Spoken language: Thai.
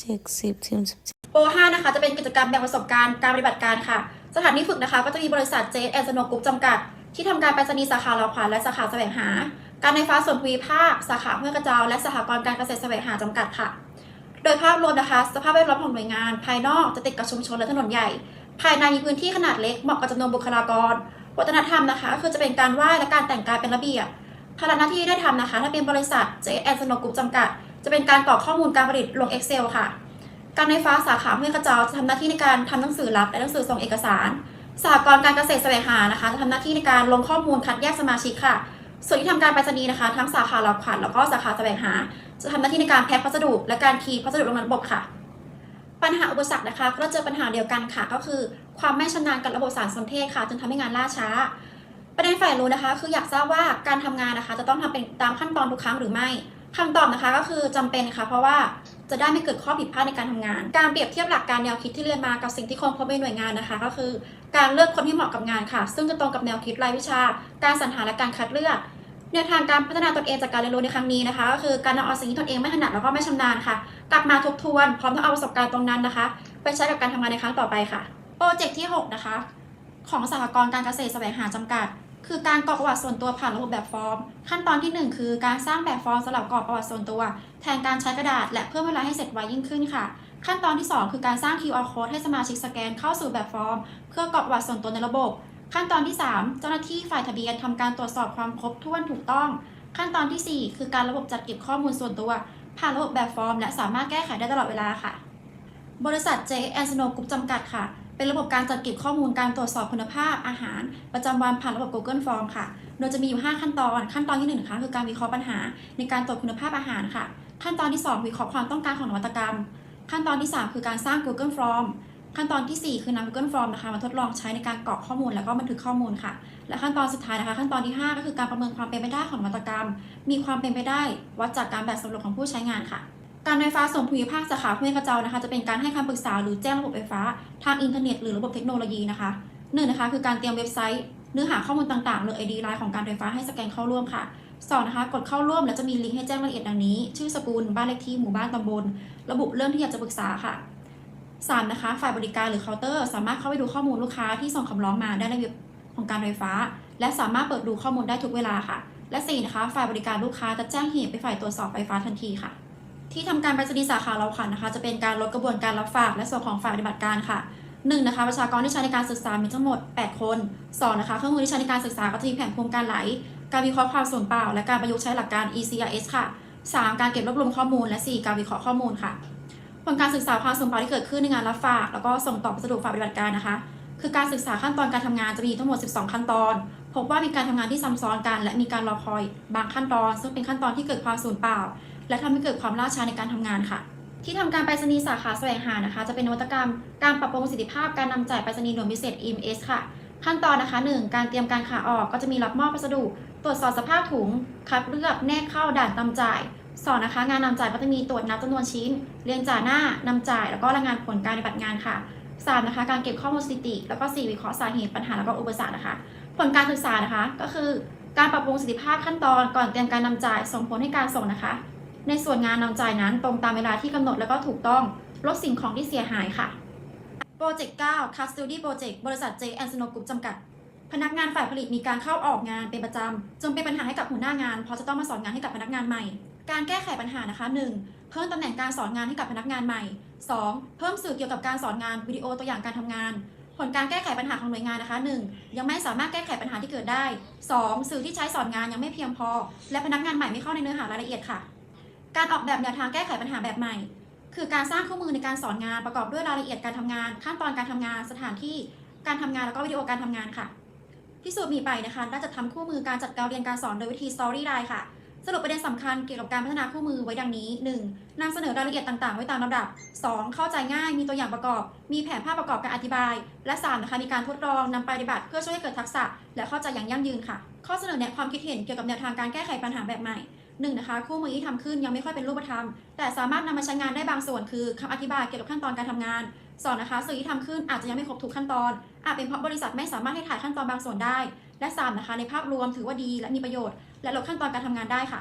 เจ็ดสิบทีมสิบโปร5นะคะ จะเป็นกิจกรรมแบ่งประสบการณ์การปฏิบัติการค่ะ สถานที่ฝึกนะคะ ก็จะมีบริษัทเจแอนสโนกรุ๊ปจำกัด ที่ทำการไปรษณีย์สาขาลาวขวัญและสาขาแสวงหา การไฟฟ้าส่วนภูมิภาค สาขาห้วยกระเจ้าและสหกรณ์การเกษตรแสวงหาจำกัดค่ะ โดยภาพรวมนะคะ สภาพแวดล้อมของหน่วยงาน ภายนอกจะติดกับชุมชนและถนนใหญ่ ภายในมีพื้นที่ขนาดเล็กเหมาะกับจำนวนบุคลากร วัฒนธรรมนะคะ คือจะเป็นการไหว้และการแต่งกายเป็นระเบียบภาระหน้าที่ได้ทำนะคะ ถ้าเป็นบริษัทเจแอนสโนกรุ๊ปจำกัด จะเป็นการกรอกข้อมูลการผลิตลง Excel ค่ะ การไฟฟ้าสาขาห้วยกระเจ้าจะทำหน้าที่ในการทำหนังสือรับและหนังสือส่งเอกสารสหกรณ์การเกษตรแสวงหานะคะจะทำหน้าที่ในการลงข้อมูลคัดแยกสมาชิกค่ะ ส่วนที่ทำการไปรษณีย์นะคะ ทั้งสาขาหลักขวัญแล้วก็สาขาแสวงหา จะทำหน้าที่ในการแพ็คพัสดุ และการคีย์พัสดุลงในระบบค่ะ ปัญหาอุปสรรคนะคะ ก็เจอปัญหาเดียวกันค่ะ ก็คือความไม่ชำนาญกับระบบสารสนเทศค่ะจึงทำให้งานล่าช้า ประเด็นฝ่ายรู้นะคะ คืออยากทราบว่าการทำงานนะคะ จะต้องทำเป็นตามขั้นตอนทุกครั้งหรือไม่ คำตอบนะคะก็คือจำเป็นค่ะ เพราะว่าจะได้ไม่เกิดข้อผิดพลาดในการทำงาน การเปรียบเทียบหลักการแนวคิดที่เรียนมากับสิ่งที่คนพบในหน่วยงานนะคะ ก็คือ การเลือกคนที่เหมาะกับงานค่ะ ซึ่งจะตรงกับแนวคิดรายวิชา การสรรหาและการคัดเลือกแนวทางการพัฒนาตนเองจากการเรียนรู้ในครั้งนี้นะคะ ก็คือการนำเอาสิ่งที่ตนเองไม่ถนัดแล้วก็ไม่ชำนาญค่ะ กลับมาทบทวนพร้อมทั้งเอาประสบการณ์ตรงนั้นนะคะ ไปใช้กับการทำงานในครั้งต่อไปค่ะโปรเจกต์ที่ 6 นะคะ ของสหกรณ์การเกษตรแสวงหาจำกัด คือการกรอกประวัติส่วนตัวผ่านระบบแบบฟอร์ม ขั้นตอนที่ 1 คือการสร้างแบบฟอร์มสำหรับกรอกประวัติส่วนตัว แทนการใช้กระดาษ และเพิ่มเวลาให้เสร็จไวยิ่งขึ้นค่ะ ขั้นตอนที่ 2 คือการสร้าง QR code ให้สมาชิกสแกนเข้าสู่แบบฟอร์ม เพื่อกรอกประวัติส่วนตัวในระบบ ขั้นตอนที่ 3 เจ้าหน้าที่ฝ่ายทะเบียนทำการตรวจสอบความครบถ้วนถูกต้อง ขั้นตอนทีสี่ 4 คือการระบบจัดเก็บข้อมูลส่วนตัว ผ่านระบบแบบฟอร์ม และสามารถแก้ไขได้ตลอดเวลาค่ะ บริษัท J a n s n o Group จำกัดค่ะ เป็นระบบการจัดเก็บข้อมูลการตรวจสอบคุณภาพอาหาร ประจำวันผ่านระบบ Google Form ค่ะ โดยจะมีอยู่ 5 ขั้นตอน ขั้นตอนที่1นะคะคือการวิเคราะห์ปัญหาในการตรวจคุณภาพอาหารค่ะ ขั้นตอนที่ 2 วิเคราะห์ความต้องการของนวัตกรรม ขั้นตอนที่ 3 คือการสร้าง Google Form ขั้นตอนทีสี่ 4 คือนำ Google Form นะคะมาทดลองใช้ในการกรอกข้อมูลแล้วก็บันทึกข้อมูลค่ะ และขั้นตอนสุดท้ายนะคะ ขั้นตอนที่ 5 ก็คือการประเมินความเป็นไปได้ของนวัตกรรม มีความเป็นไปได้วัดจากการแบบสำรวจของผู้ใช้งานค่ะ การไฟฟ้าส่วนภูมิภาคสาขาห้วยกระเจ้านะคะ จะเป็นการให้คำปรึกษาหรือแจ้งระบบไฟฟ้า ทางอินเทอร์เน็ตหรือระบบเทคโนโลยีนะคะหนึ่งนะคะคือการเตรียมเว็บไซต์เนื้อหาข้อมูลต่างๆหรือ ID ไลน์ของการไฟฟ้าให้สแกนเข้าร่วมค่ะสองนะคะกดเข้าร่วมแล้วจะมีลิงก์ให้แจ้งรายละเอียดดังนี้ ชื่อสกุลบ้านเลขที่หมู่บ้านตำบล ระบุเรื่องที่อยากจะปรึกษาค่ะสามนะคะ ฝ่ายบริการหรือเคาน์เตอร์ สามารถเข้าไปดูข้อมูลลูกค้าที่ส่งคำร้องมาได้ในเว็บของการไฟฟ้า และสามารถเปิดดูข้อมูลได้ทุกเวลาค่ะ และสี่นะคะ ฝ่ายบริการลูกค้าจะแจ้งเหตุไปฝ่ายตรวจสอบไฟฟ้าทันทีค่ะ ที่ทำการไปรษณีย์สาขาเราค่ะนะคะ จะเป็นการลดกระบวนการรับฝากและส่วนของฝ่ายปฏิบัติการค่ะหนึ่งนะคะประชากรที่ใช้ในการศึกษามีทั้งหมด 8 คนสองนะคะเครื่องมือที่ใช้ในการศึกษาก็จะมีแผนภูมิการไหล การวิเคราะห์ความส่วนเปล่า และการประยุกต์ใช้หลักการ ECRS ค่ะ 3. การเก็บรวบรวมข้อมูล และ 4. การวิเคราะห์ข้อมูลค่ะ ผลการศึกษาความส่วนเปล่าที่เกิดขึ้นในงานรับฝาก แล้วก็ส่งต่อพัสดุฝ่ายปฏิบัติการนะคะ คือการศึกษาขั้นตอนการทำงานจะมีทั้งหมด 12 ขั้นตอน พบว่ามีการทำงานที่ซ้ำซ้อนกัน และมีการรอคอยบางขั้นตอน ซึ่งเป็นขั้นตอนที่เกิดความสูญเปล่า และทำให้เกิดความล่าช้าในการทำงานค่ะ ที่ทำการไปรษณีย์สาขาแสวงหานะคะ จะเป็นนวัตกรรม การปรับปรุงประสิทธิภาพการนำจ่ายไปรษณีย์หน่วยพิเศษ EMS ค่ะ ขั้นตอนนะคะ 1. การเตรียมการขาออกก็จะมีรับมอบพัสดุ ตรวจสอบสภาพถุง คัดเลือกแนกเข้าด่านนำจ่ายสองนะคะงานนำจ่ายก็จะมีตรวจนับจำนวนชิ้น เรียงจ่าหน้านำจ่าย แล้วก็รายงานผลการปฏิบัติงานค่ะสามนะคะ การเก็บข้อมูลสถิติ แล้วก็สี่วิเคราะห์สาเหตุปัญหาแล้วก็อุปสรรคนะคะ ผลการศึกษานะคะก็คือ การปรับปรุงประสิทธิภาพขั้นตอนก่อนเตรียมการนำจ่ายส่งผลให้การส่งนะคะ ในส่วนงานนำจ่ายนั้นตรงตามเวลาที่กำหนดแล้วก็ถูกต้องลดสิ่งของที่เสียหายค่ะโปรเจกต์9 Cast Study Project บริษัท J a n s n o Group จำกัด พนักงานฝ่ายผลิตมีการเข้าออกงานเป็นประจำจนเป็นปัญหาให้กับหัวหน้างาน เพราะจะต้องมาสอนงานให้กับพนักงานใหม่ การแก้ไขปัญหานะคะ 1. เพิ่มตำแหน่งการสอนงานให้กับพนักงานใหม่ 2. เพิ่มสื่อเกี่ยวกับการสอนงานวิดีโอตัวอย่างการทำงาน ผลการแก้ไขปัญหาของหน่วยงานนะคะ 1. ยังไม่สามารถแก้ไขปัญหาที่เกิดได้ 2. สื่อที่ใช้สอนงานยังไม่เพียงพอ และพนักงานใหม่ไม่เข้าในเนื้อหารายละเอียดค่ะ การออกแบบแนวทางแก้ไขปัญหาแบบใหม่ คือการสร้างเครื่องมือในการสอนงานประกอบด้วยรายละเอียดการทำงาน ขั้นตอนการทำงานสถานที่การทำงานแล้วก็วิดีโอการทำงานค่ะที่สูตรมีไปนะคะได้จะทำคู่มือการจัดการเรียนการสอนโดยวิธี Story Line ค่ะ สรุปประเด็นสำคัญเกี่ยวกับการพัฒนาคู่มือไว้ดังนี้ 1. นำเสนอรายละเอียดต่างๆ ไว้ตามลำดับ 2. เข้าใจง่ายมีตัวอย่างประกอบ มีแผนภาพประกอบการอธิบาย และ 3. นะคะมีการทดลองนำไปปฏิบัติ เพื่อช่วยให้เกิดทักษะ และเข้าใจอย่างยั่งยืนค่ะ ข้อเสนอแนะความคิดเห็นเกี่ยวกับแนวทางการแก้ไขปัญหาแบบใหม่ หนึ่งนะคะคู่มือที่ทำขึ้นยังไม่ค่อยเป็นรูปธรรม แต่สามารถนำมาใช้งานได้บางส่วนคือคำอธิบายเกี่ยวกับขั้นตอนการทำงานสองนะคะสื่อที่ทำขึ้นอาจจะยังไม่ครบทุกขั้นตอน อาจเป็นเพราะบริษัทไม่สามารถให้ถ่ายขั้นตอนบางส่วนได้ และสามนะคะในภาพรวมถือว่าดีและมีประโยชน์ และลดขั้นตอนการทำงานได้ค่ะ